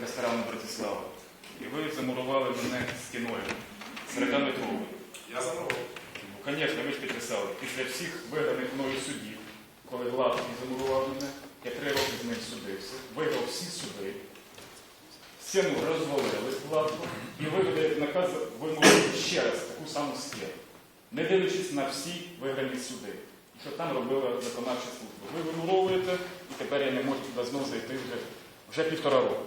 ресторану Братислава. І ви замурували мене стіною 40-метровою. Я замовив. Ну, звісно, ви ж підписали. Після всіх виграних мною судів, коли Гладкий замурував мене, я три роки з ним судився, виграв всі суди, стіну розвалили гладко, і ви видаєте наказ вимовити ще раз таку саму стіну, не дивлячись на всі виграні суди, що там робила виконавча служба. Ви вимуровуєте, і тепер я не можу туди знову зайти вже, вже півтора року.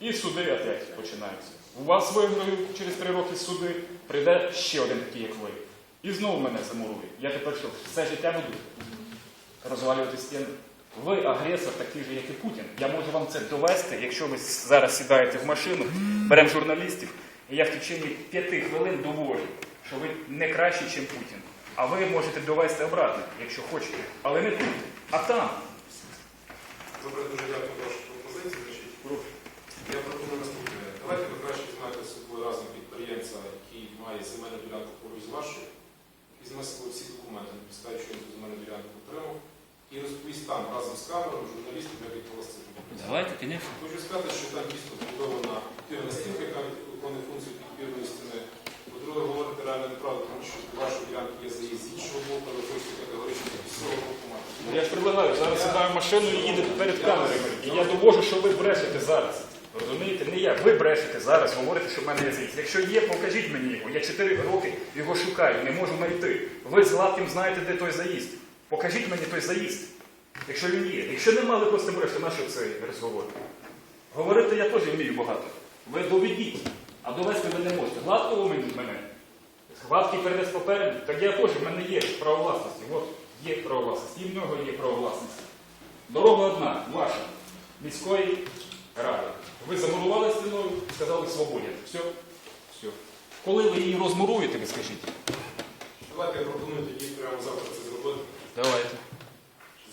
І суди опять починаються. У вас виграю через три роки суди, прийде ще один такий, як ви. І знову мене замурує. Я тепер що, все життя буду розвалювати стіни? Ви агресор такий же, як і Путін. Я можу вам це довести, якщо ви зараз сідаєте в машину, беремо журналістів, і я в течение п'яти хвилин довожу, що ви не кращі, ніж Путін. А ви можете довести обратно, якщо хочете. Але не тут, а там. Добре, дуже дякую за вашу пропозицію. Значить, Я пропоную наступне. Давайте ви краще знаєте з собою разом підприємця, який має земельну ділянку поруч з вашою, візьме з собою всі документи, підставі, що він ту земельну ділянку отримав, і розповість там разом з камерою журналістам, як відповісти. Давайте, звісно. Хочу сказати, що там дійсно побудована підпірна стінка, яка виконує функцію підпірної стіни. По-друге, говорити реально неправду, тому що до вашої ділянки є заїзд з іншого боку, але хочете категорично цього боку. Я ж предлагаю, зараз сідаю машину і їду перед камерами. І я довожу, що ви брешете зараз. Розумієте? Не я. Ви брешете зараз, говорите, що в мене є заїзд. Якщо є, покажіть мені його. Я 4 роки його шукаю, не можу знайти. Ви з Гладким знаєте, де той заїзд. Покажіть мені той заїзд, якщо він є. Якщо нема, ви просто брешете, на що цей розговор? Говорити я теж вмію багато. Ви доведіть, а довести ви не можете. Гладко ви мене. Гладкий передасть попереду, так я теж, в мене є право власності. От є право власності, і в нього є право власності. Дорога одна, ваша, міської ради. Ви замурували стіною, сказали свободен. Все? Все. Коли ви її розмуруєте, ви скажіть? Давайте я пропоную тоді прямо завтра це зробити. Давайте.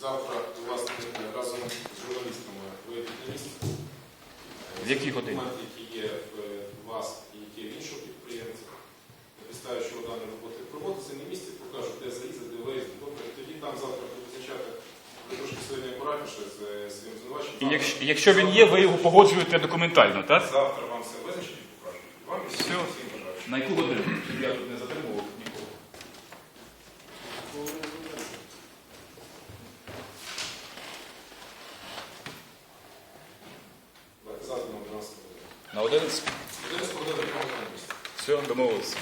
Завтра у вас разом з журналістами виїдуть на місце. В якій годині? Документи, які є в вас і які є в іншого підприємця. На підставі, що дані роботи проводиться на місці, покажуть, де заїзд, де виїзд. Добре, тоді там завтра буде визначати ви трошки сьогодні з е, своїм звинуваченням. І якщо, якщо він є, ви його погоджуєте документально, так? Завтра вам все визначить покажуть. Вам і всім Все. всім бажаю. На яку годину? Щоб я тут не затримував нікого. Давайте завтра на 12 годину. На 11? 11 годин прямо на місці. Все, домовилися.